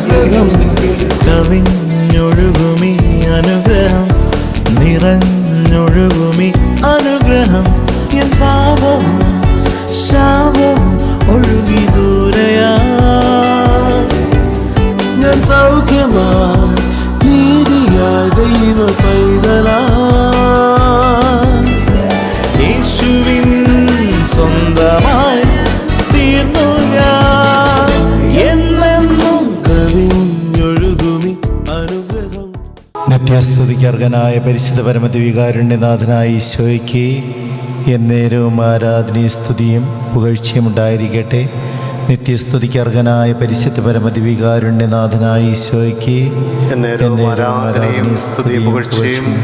അനുഗ്രഹം നിത്യസ്തുതിക്കർഹനായ പരിശുദ്ധ പരമദിവികാരുണ്യനാഥനായ ഈശോയ്ക്ക് എന്നേരവും ആരാധനയും സ്തുതിയും പുകഴ്ചയും ഉണ്ടായിരിക്കട്ടെ. നിത്യസ്തുതിക്ക് അർഹനായ പരിശുദ്ധ പരമദിവികാരുണ്യനാഥനായ ഈശോയ്ക്ക്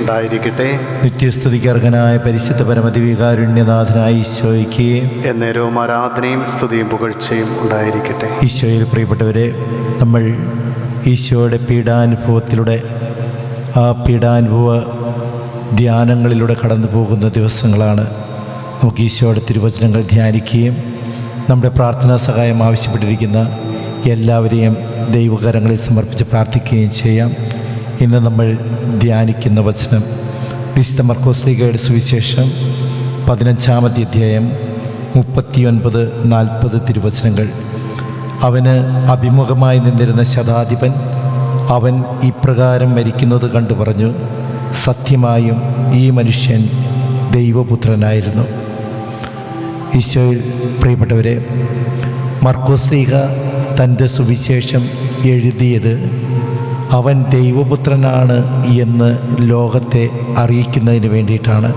ഉണ്ടായിരിക്കട്ടെ. നിത്യസ്തുതിക്ക് അർഹനായ പരിശുദ്ധ പരമദിവികാരുണ്യനാഥനായ ഈശോയ്ക്ക് എന്നേരവും ആരാധനയും സ്തുതിയും പുകഴ്ചയും ഉണ്ടായിരിക്കട്ടെ. ഈശോയിൽ പ്രിയപ്പെട്ടവരെ നമ്മൾ ഈശോയുടെ പീഡാനുഭവത്തിലൂടെ ആ പീഡാനുഭവ ധ്യാനങ്ങളിലൂടെ കടന്നു പോകുന്ന ദിവസങ്ങളാണ് നമുക്ക് ഈശോയുടെ തിരുവചനങ്ങൾ ധ്യാനിക്കുകയും നമ്മുടെ പ്രാർത്ഥനാ സഹായം ആവശ്യപ്പെട്ടിരിക്കുന്ന എല്ലാവരെയും ദൈവകരങ്ങളിൽ സമർപ്പിച്ച് പ്രാർത്ഥിക്കുകയും ചെയ്യാം. ഇന്ന് നമ്മൾ ധ്യാനിക്കുന്ന വചനം വിശുദ്ധ മർക്കോസ്ലിഗയുടെ സുവിശേഷം പതിനഞ്ചാമത്തെ അധ്യായം മുപ്പത്തിയൊൻപത് നാൽപ്പത് തിരുവചനങ്ങൾ. അവന് അഭിമുഖമായി നിന്നിരുന്ന ശതാധിപൻ അവൻ ഇപ്രകാരം മരിക്കുന്നത് കണ്ടു പറഞ്ഞു സത്യമായും ഈ മനുഷ്യൻ ദൈവപുത്രനായിരുന്നു. ഈശോയിൽ പ്രിയപ്പെട്ടവരെ മർക്കോസ്ലീഹ തന്റെ സുവിശേഷം എഴുതിയത് അവൻ ദൈവപുത്രനാണ് എന്ന് ലോകത്തെ അറിയിക്കുന്നതിന് വേണ്ടിയിട്ടാണ്.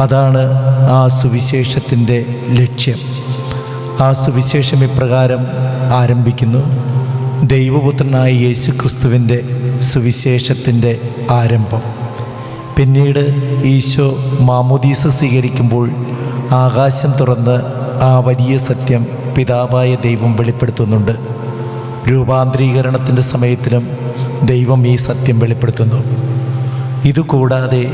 അതാണ് ആ സുവിശേഷത്തിന്റെ ലക്ഷ്യം. ആ സുവിശേഷം ഇപ്രകാരം ആരംഭിക്കുന്നു. ദൈവപുത്രനായ യേശു ക്രിസ്തുവിന്റെ സുവിശേഷത്തിന്റെ ആരംഭം. പിന്നീട് ഈശോ മാമോദീസ സ്വീകരിക്കുമ്പോൾ ആകാശം തുറന്ന് ആ വലിയ സത്യം പിതാവായ ദൈവം വെളിപ്പെടുത്തുന്നുണ്ട്. രൂപാന്തരീകരണത്തിന്റെ സമയത്തിലും ദൈവം ഈ സത്യം വെളിപ്പെടുത്തുന്നു. ഇതുകൂടാതെ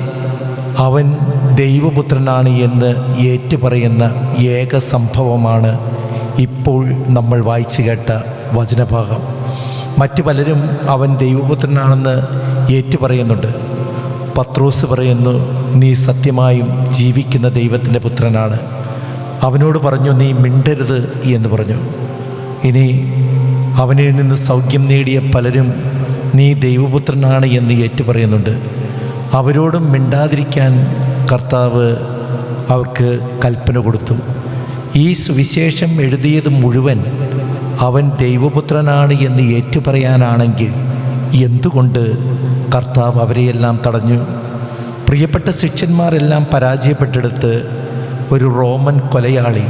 അവൻ ദൈവപുത്രനാണ് എന്ന് ഏറ്റുപറയുന്ന ഏക സംഭവമാണ് ഇപ്പോൾ നമ്മൾ വായിച്ചു കേട്ട വചനഭാഗം. മറ്റു പലരും അവൻ ദൈവപുത്രനാണെന്ന് ഏറ്റുപറയുന്നുണ്ട്. പത്രോസ് പറയുന്നു നീ സത്യമായും ജീവിക്കുന്ന ദൈവത്തിന്റെ പുത്രനാണ്. അവനോട് പറഞ്ഞു നീ മിണ്ടരുത് എന്ന് പറഞ്ഞു. ഇനി അവനിൽ നിന്ന് സൗഖ്യം നേടിയ പലരും നീ ദൈവപുത്രനാണ് എന്ന് ഏറ്റുപറയുന്നുണ്ട്. അവരോടും മിണ്ടാതിരിക്കാൻ കർത്താവ് അവർക്ക് കൽപ്പന കൊടുത്തു. ഈ സുവിശേഷം എഴുതിയത് മുഴുവൻ അവൻ ദൈവപുത്രനാണ് എന്ന് ഏറ്റുപറയാനാണെങ്കിൽ എന്തുകൊണ്ട് കർത്താവ് അവരെയെല്ലാം തടഞ്ഞു? പ്രിയപ്പെട്ട ശിഷ്യന്മാരെല്ലാം പരാജയപ്പെട്ടെടുത്ത് ഒരു റോമൻ കൊലയാളി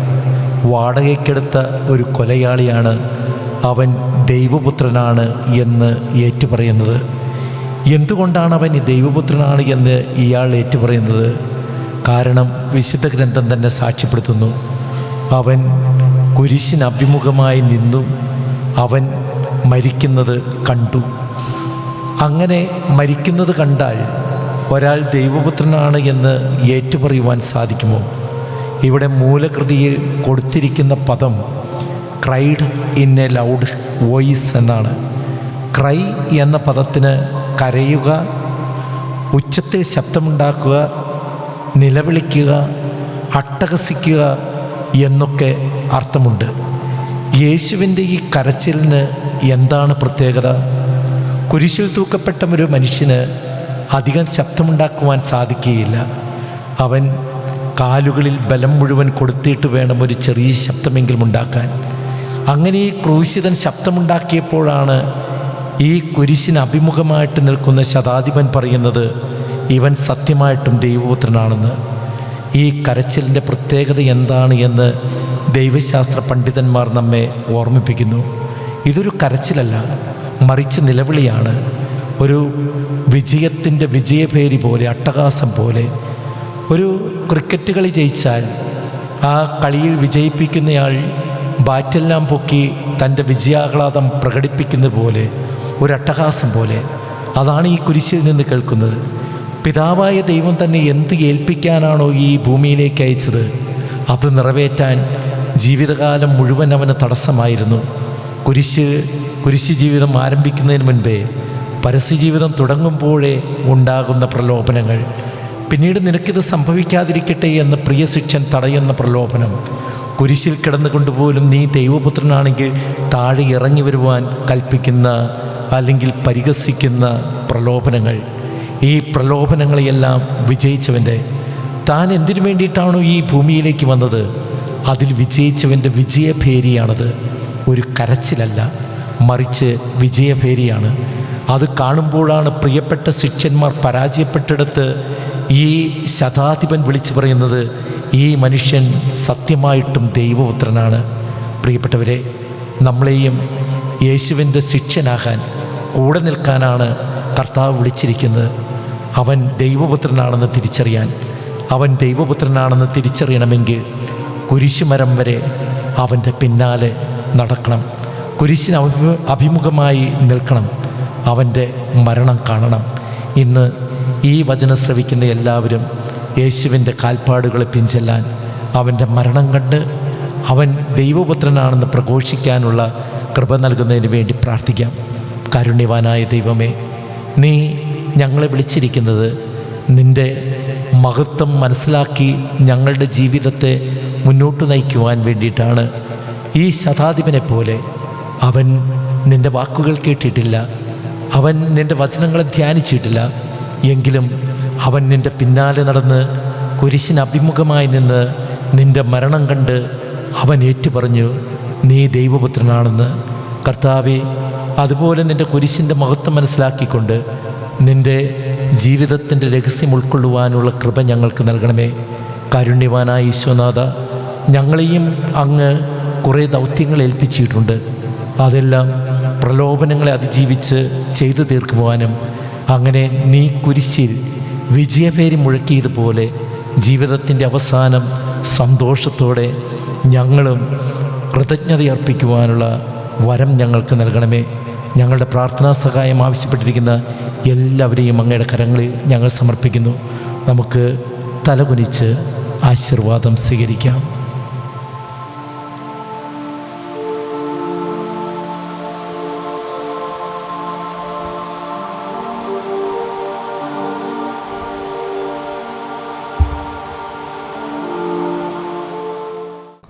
വാടകയ്ക്കെടുത്ത ഒരു കൊലയാളിയാണ് അവൻ ദൈവപുത്രനാണ് എന്ന് ഏറ്റുപറയുന്നത്. എന്തുകൊണ്ടാണ് അവൻ ദൈവപുത്രനാണ് എന്ന് ഇയാൾ ഏറ്റുപറയുന്നത്? കാരണം വിശുദ്ധ ഗ്രന്ഥം തന്നെ സാക്ഷ്യപ്പെടുത്തുന്നു. അവൻ കുരിശിന് അഭിമുഖമായി നിന്നു അവൻ മരിക്കുന്നത് കണ്ടു. അങ്ങനെ മരിക്കുന്നത് കണ്ടാൽ ഒരാൾ ദൈവപുത്രനാണ് എന്ന് ഏറ്റുപറയുവാൻ സാധിക്കുമോ? ഇവിടെ മൂലകൃതിയിൽ കൊടുത്തിരിക്കുന്ന പദം cried in a loud voice എന്നാണ്. ക്രൈ എന്ന പദത്തിന് കരയുക ഉച്ചത്തിൽ ശബ്ദമുണ്ടാക്കുക നിലവിളിക്കുക അട്ടഹസിക്കുക എന്നൊക്കെ അർത്ഥമുണ്ട്. യേശുവിന്റെ ഈ കരച്ചിലിന് എന്താണ് പ്രത്യേകത? കുരിശിൽ തൂക്കപ്പെട്ട ഒരു മനുഷ്യന് അധികം ശബ്ദമുണ്ടാക്കുവാൻ സാധിക്കുകയില്ല. അവൻ കാലുകളിൽ ബലം മുഴുവൻ കൊടുത്തിട്ട് വേണം ഒരു ചെറിയ ശബ്ദമെങ്കിലും ഉണ്ടാക്കാൻ. അങ്ങനെ ഈ ക്രൂശിതൻ ശബ്ദമുണ്ടാക്കിയപ്പോഴാണ് ഈ കുരിശിന് അഭിമുഖമായിട്ട് നിൽക്കുന്ന ശതാധിപൻ പറയുന്നത് ഇവൻ സത്യമായിട്ടും ദൈവപുത്രനാണെന്ന്. ഈ കരച്ചിലിന്റെ പ്രത്യേകത എന്താണ് എന്ന് ദൈവശാസ്ത്ര പണ്ഡിതന്മാർ നമ്മെ ഓർമ്മിപ്പിക്കുന്നു. ഇതൊരു കരച്ചിലല്ല മറിച്ച് നിലവിളിയാണ്. ഒരു വിജയത്തിന്റെ വിജയഭേരി പോലെ അട്ടഹാസം പോലെ. ഒരു ക്രിക്കറ്റ് കളി ജയിച്ചാൽ ആ കളിയിൽ വിജയിപ്പിക്കുന്നയാൾ ബാറ്റെല്ലാം പൊക്കി തന്റെ വിജയാഹ്ലാദം പ്രകടിപ്പിക്കുന്ന പോലെ ഒരു അട്ടഹാസം പോലെ. അതാണ് ഈ കുരിശിൽ നിന്ന് കേൾക്കുന്നത്. പിതാവായ ദൈവം തന്നെ എന്ത് ഏൽപ്പിക്കാനാണോ ഈ ഭൂമിയിലേക്ക് അയച്ചത്? അത് നിറവേറ്റാൻ ജീവിതകാലം മുഴുവൻ അവന് തടസ്സമായിരുന്നു. കുരിശ് കുരിശ് ജീവിതം ആരംഭിക്കുന്നതിന് മുൻപേ പരസ്യജീവിതം തുടങ്ങുമ്പോഴേ ഉണ്ടാകുന്ന പ്രലോഭനങ്ങൾ. പിന്നീട് നിനക്കിത് സംഭവിക്കാതിരിക്കട്ടെ എന്ന് പ്രിയ ശിക്ഷൻ തടയുന്ന പ്രലോഭനം. കുരിശിൽ കിടന്നുകൊണ്ടുപോലും നീ ദൈവപുത്രനാണെങ്കിൽ താഴെ ഇറങ്ങി വരുവാൻ കൽപ്പിക്കുന്ന അല്ലെങ്കിൽ പരിഹസിക്കുന്ന പ്രലോഭനങ്ങൾ. ഈ പ്രലോഭനങ്ങളെയെല്ലാം വിജയിച്ചവന്റെ താൻ എന്തിനു വേണ്ടിയിട്ടാണോ ഈ ഭൂമിയിലേക്ക് വന്നത്? അതിൽ വിജയിച്ചവന്റെ വിജയഭേരിയാണത്. ഒരു കരച്ചിലല്ല മറിച്ച് വിജയഭേരിയാണ്. അത് കാണുമ്പോഴാണ് പ്രിയപ്പെട്ട ശിഷ്യന്മാർ പരാജയപ്പെട്ടിടത്ത് ഈ ശതാധിപൻ വിളിച്ചു പറയുന്നത് ഈ മനുഷ്യൻ സത്യമായിട്ടും ദൈവപുത്രനാണ്. പ്രിയപ്പെട്ടവരെ നമ്മളെയും യേശുവിന്റെ ശിക്ഷനാകാൻ കൂടെ നിൽക്കാനാണ് കർത്താവ് വിളിച്ചിരിക്കുന്നത്. അവൻ ദൈവപുത്രനാണെന്ന് തിരിച്ചറിയാൻ അവൻ ദൈവപുത്രനാണെന്ന് തിരിച്ചറിയണമെങ്കിൽ കുരിശുമരം വരെ അവന്റെ പിന്നാലെ നടക്കണം. കുരിശിന് അഭി അഭിമുഖമായി നിൽക്കണം. അവന്റെ മരണം കാണണം. ഇന്ന് ഈ വചനം ശ്രവിക്കുന്ന എല്ലാവരും യേശുവിന്റെ കാൽപ്പാടുകളെ പിഞ്ചെല്ലാൻ അവന്റെ മരണം കണ്ട് അവൻ ദൈവപുത്രനാണെന്ന് പ്രഘോഷിക്കാനുള്ള കൃപ നൽകുന്നതിന് വേണ്ടി പ്രാർത്ഥിക്കാം. കാരുണ്യവാനായ ദൈവമേ നീ ഞങ്ങളെ വിളിച്ചിരിക്കുന്നത് നിന്റെ മഹത്വം മനസ്സിലാക്കി ഞങ്ങളുടെ ജീവിതത്തെ മുന്നോട്ട് നയിക്കുവാൻ വേണ്ടിയിട്ടാണ്. ഈ ശതാധിപനെ പോലെ അവൻ നിന്റെ വാക്കുകൾ കേട്ടിട്ടില്ല. അവൻ നിന്റെ വചനങ്ങളെ ധ്യാനിച്ചിട്ടില്ല. എങ്കിലും അവൻ നിന്റെ പിന്നാലെ നടന്ന് കുരിശിന് അഭിമുഖമായി നിന്ന് നിന്റെ മരണം കണ്ട് അവൻ ഏറ്റുപറഞ്ഞു നീ ദൈവപുത്രനാണെന്ന്. കർത്താവെ അതുപോലെ നിന്റെ കുരിശിന്റെ മഹത്വം മനസ്സിലാക്കിക്കൊണ്ട് നിന്റെ ജീവിതത്തിന്റെ രഹസ്യം ഉൾക്കൊള്ളുവാനുള്ള കൃപ ഞങ്ങൾക്ക് നൽകണമേ. കാരുണ്യവാനായ ഈശ്വനാഥ ഞങ്ങളെയും അങ്ങ് കുറേ ദൗത്യങ്ങൾ ഏൽപ്പിച്ചിട്ടുണ്ട്. അതെല്ലാം പ്രലോഭനങ്ങളെ അതിജീവിച്ച് ചെയ്തു തീർക്കുവാനും അങ്ങനെ നീ കുരിശിൽ വിജയപേരി മുഴക്കിയതുപോലെ ജീവിതത്തിന്റെ അവസാനം സന്തോഷത്തോടെ ഞങ്ങളും കൃതജ്ഞതയർപ്പിക്കുവാനുള്ള വരം ഞങ്ങൾക്ക് നൽകണമേ. ഞങ്ങളുടെ പ്രാർത്ഥനാ സഹായം ആവശ്യപ്പെട്ടിരിക്കുന്ന എല്ലാവരെയും അങ്ങയുടെ കരങ്ങളിൽ ഞങ്ങൾ സമർപ്പിക്കുന്നു. നമുക്ക് തലകുനിച്ച് ആശീർവാദം സ്വീകരിക്കാം.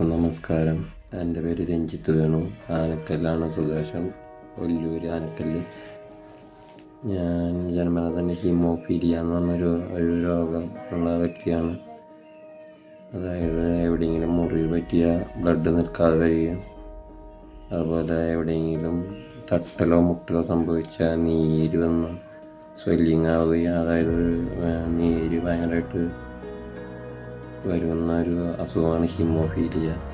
നമസ്കാരം. എന്റെ പേര് രഞ്ജിത്ത് വേണു. ആനക്കല്ലാണ് ഒല്ലൂർ ആനക്കല്ല്. ഞാൻ ജന്മന തന്നെ ഹീമോഫീലിയ എന്ന് പറഞ്ഞൊരു ഒരു രോഗം ഉള്ള വ്യക്തിയാണ്. അതായത് എവിടെയെങ്കിലും മുറി പറ്റിയ ബ്ലഡ് നിൽക്കാതെ വരികയും അതുപോലെ എവിടെയെങ്കിലും തട്ടലോ മുട്ടലോ സംഭവിച്ച നീര് വന്ന് സ്വെല്ലിങ് ആവുകയും അതായത് നീര് ഭയങ്കരമായിട്ട് വരുന്ന ഒരു അസുഖമാണ് ഹിമോഫീലിയ.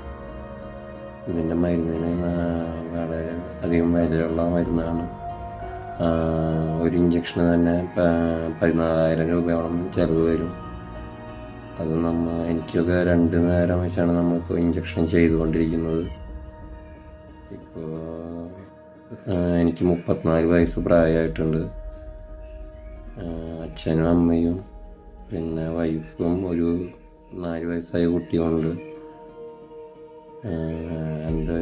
ഇതിന്റെ മരുന്നിന് വളരെ അധികം വിലയുള്ള മരുന്നാണ്. ഒരു ഇഞ്ചക്ഷന് തന്നെ പതിനാലായിരം രൂപയോളം ചിലവ് വരും. അത് നമ്മൾ എനിക്കൊക്കെ രണ്ട് നേരം വെച്ചാണ് നമ്മളിപ്പോൾ ഇഞ്ചക്ഷൻ ചെയ്തുകൊണ്ടിരിക്കുന്നത്. ഇപ്പോൾ എനിക്ക് മുപ്പത്തിനാല് വയസ്സ് പ്രായമായിട്ടുണ്ട്. അച്ഛനും അമ്മയും പിന്നെ വൈഫും ഒരു നാല് വയസ്സായ കുട്ടിയുണ്ട് എന്റെ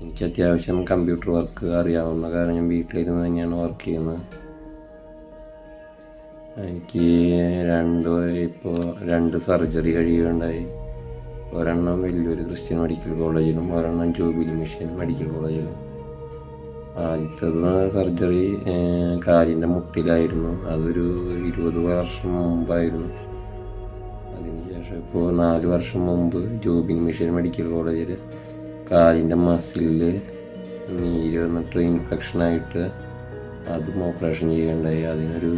എനിക്ക് അത്യാവശ്യം കമ്പ്യൂട്ടർ വർക്ക് അറിയാവുന്ന കാരണം ഞാൻ വീട്ടിലിരുന്ന് തന്നെയാണ് വർക്ക് ചെയ്യുന്നത്. എനിക്ക് രണ്ട് ഇപ്പോൾ രണ്ട് സർജറി കഴിയുകയുണ്ടായി. ഒരെണ്ണം വലിയൊരു ക്രിസ്ത്യൻ മെഡിക്കൽ കോളേജിലും ഒരെണ്ണം ജൂബിലി മിഷൻ മെഡിക്കൽ കോളേജിലും. ആദ്യത്തത് സർജറി കാലിന്റെ മുട്ടിലായിരുന്നു. അതൊരു ഇരുപത് വർഷം മുമ്പായിരുന്നു. അതിനുശേഷം ഇപ്പോൾ നാല് വർഷം മുമ്പ് ജൂബിൻ മിഷൻ മെഡിക്കൽ കോളേജിൽ കാലിന്റെ മസിലിൽ നീര് വന്നിട്ട് ഇൻഫെക്ഷനായിട്ട് അതും ഓപ്പറേഷൻ ചെയ്യേണ്ടായി. അതിനൊരു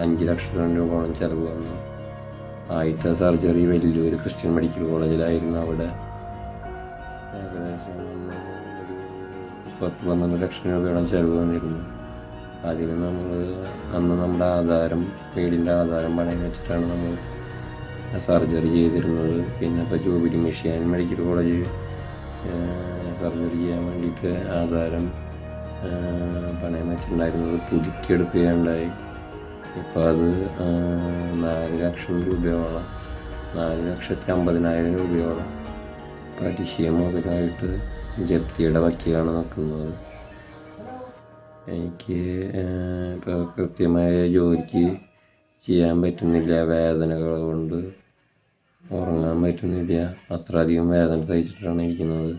അഞ്ച് ലക്ഷം രൂപയോളം ചിലവ് വന്നു. ആദ്യത്തെ സർജറി വലിയൊരു ക്രിസ്ത്യൻ മെഡിക്കൽ കോളേജിലായിരുന്നു അവിടെ. ഏകദേശം ഒരു പത്ത് പന്ത്രണ്ട് ലക്ഷം രൂപയോളം ചിലവ് വന്നിരുന്നു. അതിന് നമ്മൾ അന്ന് നമ്മുടെ ആധാരം വീടിന്റെ ആധാരം പണയം വെച്ചിട്ടാണ് നമ്മൾ സർജറി ചെയ്തിരുന്നത്. പിന്നെ ഇപ്പോൾ ജോബിലി മെഷീൻ മെഡിക്കൽ കോളേജ് സർജറി ചെയ്യാൻ വേണ്ടിയിട്ട് ആധാരം പണയം വെച്ചിട്ടുണ്ടായിരുന്നത് പുതുക്കിയെടുക്കുകയുണ്ടായി. ഇപ്പോൾ അത് നാല് ലക്ഷം രൂപയോളം നാല് ലക്ഷത്തി അമ്പതിനായിരം രൂപയോളം പലിശ മുതലായിട്ട് ജപ്തിയുടെ വക്കീലാണ് നിൽക്കുന്നത്. എനിക്ക് ഇപ്പോൾ കൃത്യമായ ജോലിക്ക് ചെയ്യാൻ പറ്റുന്നില്ല. വേദനകൾ കൊണ്ട് ഉറങ്ങാൻ പറ്റുന്നില്ല. അത്രയധികം വേദന സഹിച്ചിട്ടാണ് ഇരിക്കുന്നത്.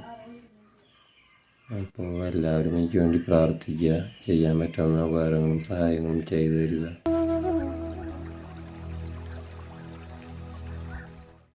അപ്പോൾ എല്ലാവരും എനിക്ക് വേണ്ടി പ്രാർത്ഥിക്കുക. ചെയ്യാൻ പറ്റാവുന്ന ഉപകാരങ്ങളും സഹായങ്ങളും ചെയ്തു തരിക.